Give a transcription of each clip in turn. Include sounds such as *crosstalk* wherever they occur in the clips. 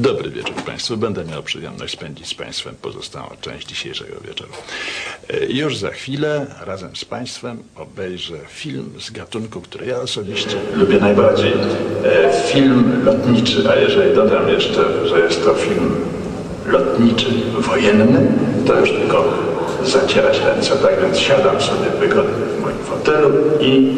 Dobry wieczór Państwu. Będę miał przyjemność spędzić z Państwem pozostałą część dzisiejszego wieczoru. E, Już za chwilę razem z Państwem obejrzę film z gatunku, który ja osobiście lubię najbardziej. E, Film lotniczy, a jeżeli dodam jeszcze, że jest to film lotniczy, wojenny, to już tylko zacierać ręce. Tak więc siadam sobie wygodnie w moim fotelu i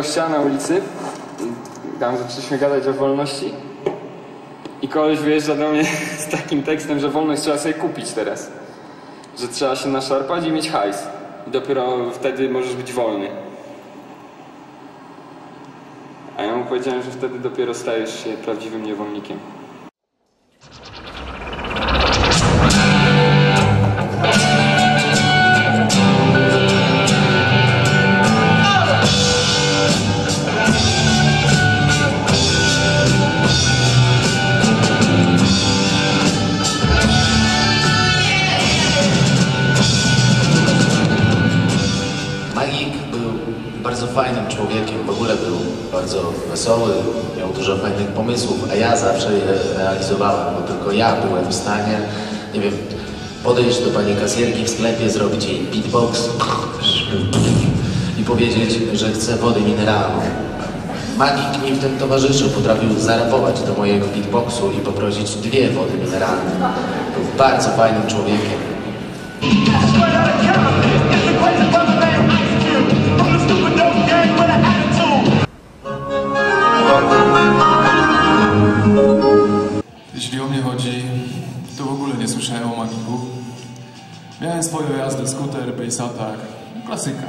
gościa na ulicy, tam zaczęliśmy gadać o wolności i koleś wyjeżdża do mnie *laughs* z takim tekstem, że wolność trzeba sobie kupić teraz. Że trzeba się naszarpać i mieć hajs. I dopiero wtedy możesz być wolny. A ja mu powiedziałem, że wtedy dopiero stajesz się prawdziwym niewolnikiem. Człowiekiem, w ogóle był bardzo wesoły, miał dużo fajnych pomysłów, a ja zawsze je realizowałem, bo tylko ja byłem w stanie, nie wiem, podejść do pani kasjerki w sklepie, zrobić jej beatbox i powiedzieć, że chce wody mineralną. Magik mi w tym towarzyszył, potrafił zarapować do mojego beatboxu i poprosić dwie wody mineralne. Był bardzo fajnym człowiekiem. Ogóle nie słyszałem o magiku. Miałem swoją jazdę, skuter, base attack, klasyka.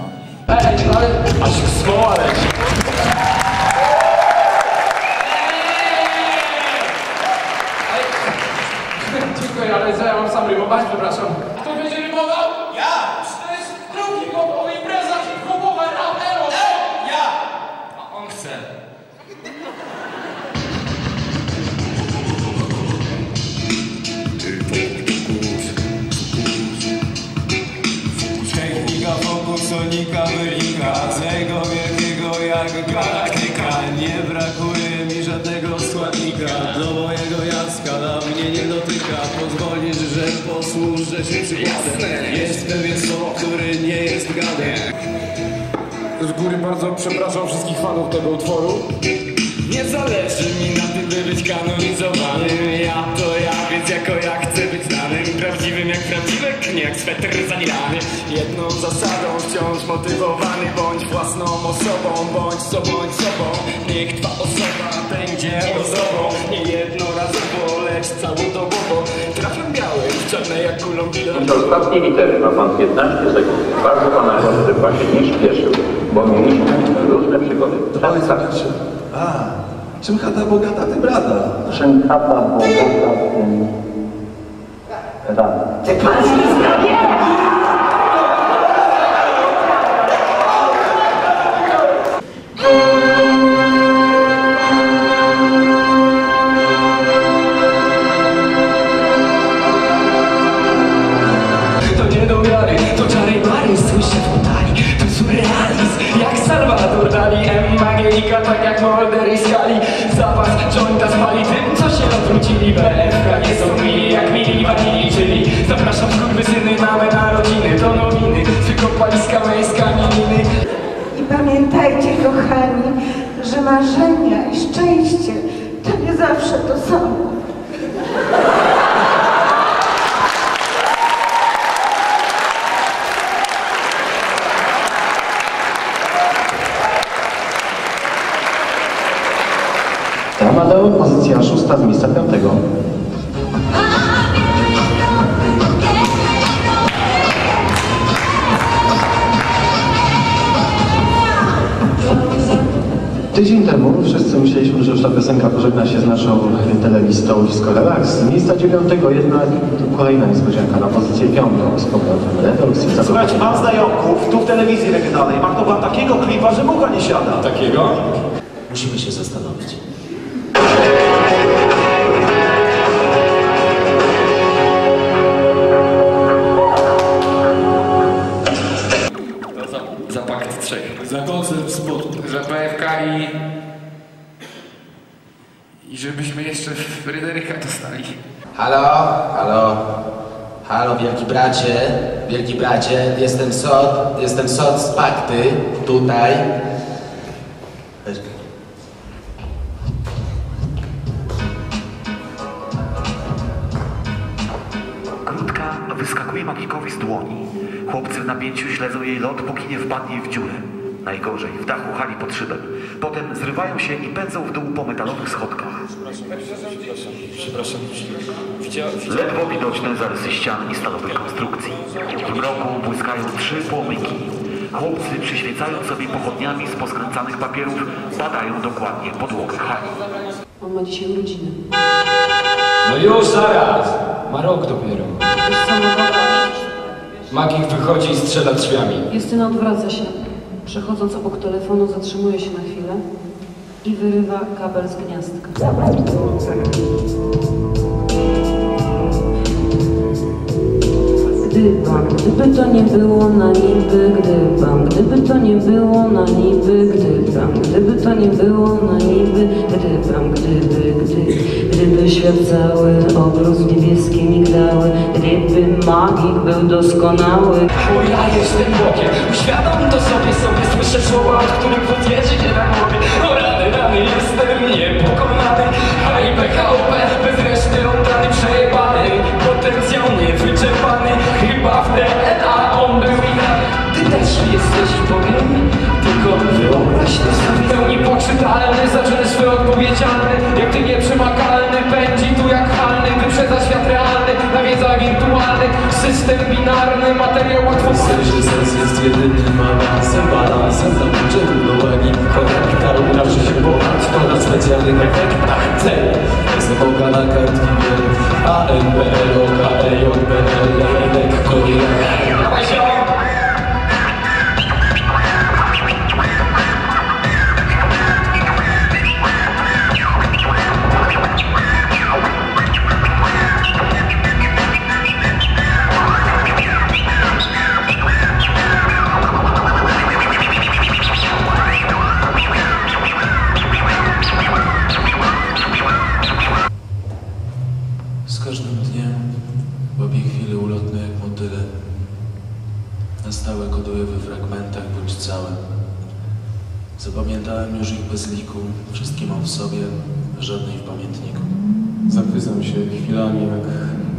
Dziękuję, ale że ja mam sam rymować, przepraszam. Kto będzie rymował? Ja! To jest drugi hop jest gadem Z góry bardzo przepraszam wszystkich fanów tego utworu. Nie zależy mi na tym, by być kanonizowanym. Ja to ja, więc jako ja chcę być znanym. Prawdziwym jak prawdziwek, nie jak swetr zanilany Jedną zasadą wciąż motywowany Bądź własną osobą, bądź sobą, bądź sobą. Niech twa osoba będzie osobą Nie jednorazowo, lecz całodobowo Do ostatniej litery ma pan 15 sekund. Bardzo pana proszę, pan się nie śpieszył, bo mieliśmy różne przygody. Przedstawcie. A, czym chata bogata, tym rada. Czym chata bogata, tym rada. To nie są mili, jak mili czyli zapraszam skurwysyny, mamy narodziny, nowiny. Tylko paliska męska. I pamiętajcie, kochani, że marzenia i szczęście to nie zawsze to samo. Amadeo, pozycja szósta z miejsca piątego. Tydzień temu wszyscy myśleliśmy, że już ta piosenka pożegna się z naszą telewizją Disco Relax. Z miejsca dziewiątego jednak kolejna niespodzianka na pozycję piątą z powrotem Redox Słuchajcie, mam znajomków tu w telewizji regionalnej. Mam wam takiego klipa, że mucha nie siada. Takiego? Musimy się zastanowić. Żebyśmy jeszcze Fryderyka dostali. Halo, halo, halo wielki bracie, wielki bracie, jestem Sot, jestem Sot z Pakty, tutaj. Krótka wyskakuje magikowi z dłoni. Chłopcy w napięciu śledzą jej lot, póki nie wpadnie w dziurę. Najgorzej, w dachu hali pod szybem. Potem zrywają się i pędzą w dół po metalowych schodkach. Przepraszam. Widział. Ledwo widoczne zarysy ścian i stalowych konstrukcji. W mroku błyskają trzy płomyki. Chłopcy, przyświecając sobie pochodniami z poskręcanych papierów, badają dokładnie podłogę hali. On ma dzisiaj urodziny. No już zaraz! Ma rok dopiero. No. Magik wychodzi i strzela drzwiami. Justyna odwraca się. Przechodząc obok telefonu zatrzymuje się na chwilę i wyrywa kabel z gniazdka. Gdybam, gdyby to nie było na niby, gdybam, gdyby to nie było na niby, gdybam, gdyby to nie było na niby, gdybam, gdyby, gdy, gdyby świat cały obrósł niebieskie migdały, gdyby magik był doskonały. Bo ja jestem Bogiem, uświadom to sobie, sobie słyszę słowa, od których podjedzie materiał łatwo że sens jest jedynym balansem, balansem na budżet równołagi Kapital unaczy się bogać, to na specjalnych efektach. Cel, jest epoka na kartki wiel A NPL, OKE, JPL, lekko nie Dawaj się! Z we fragmentach bądź całe. Zapamiętałem już ich bez liku, wszystkie mam w sobie, żadnej w pamiętniku. Zachwycam się chwilami jak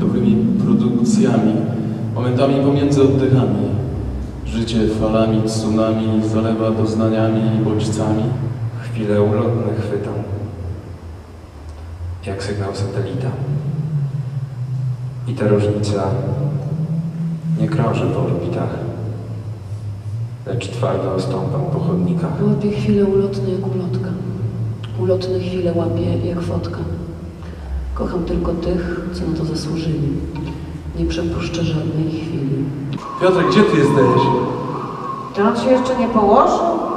dobrymi produkcjami, momentami pomiędzy oddechami. Życie falami, tsunami zalewa doznaniami i bodźcami. Chwilę ulotne chwytam. Jak sygnał satelita. I ta różnica nie krąży po orbitach, lecz twardo stąpam po chodnikach. Łapie chwile ulotne jak ulotka. Ulotne chwile łapie jak fotka. Kocham tylko tych, co na to zasłużyli. Nie przepuszczę żadnej chwili. Piotrek, gdzie ty jesteś? Czy on się jeszcze nie położył?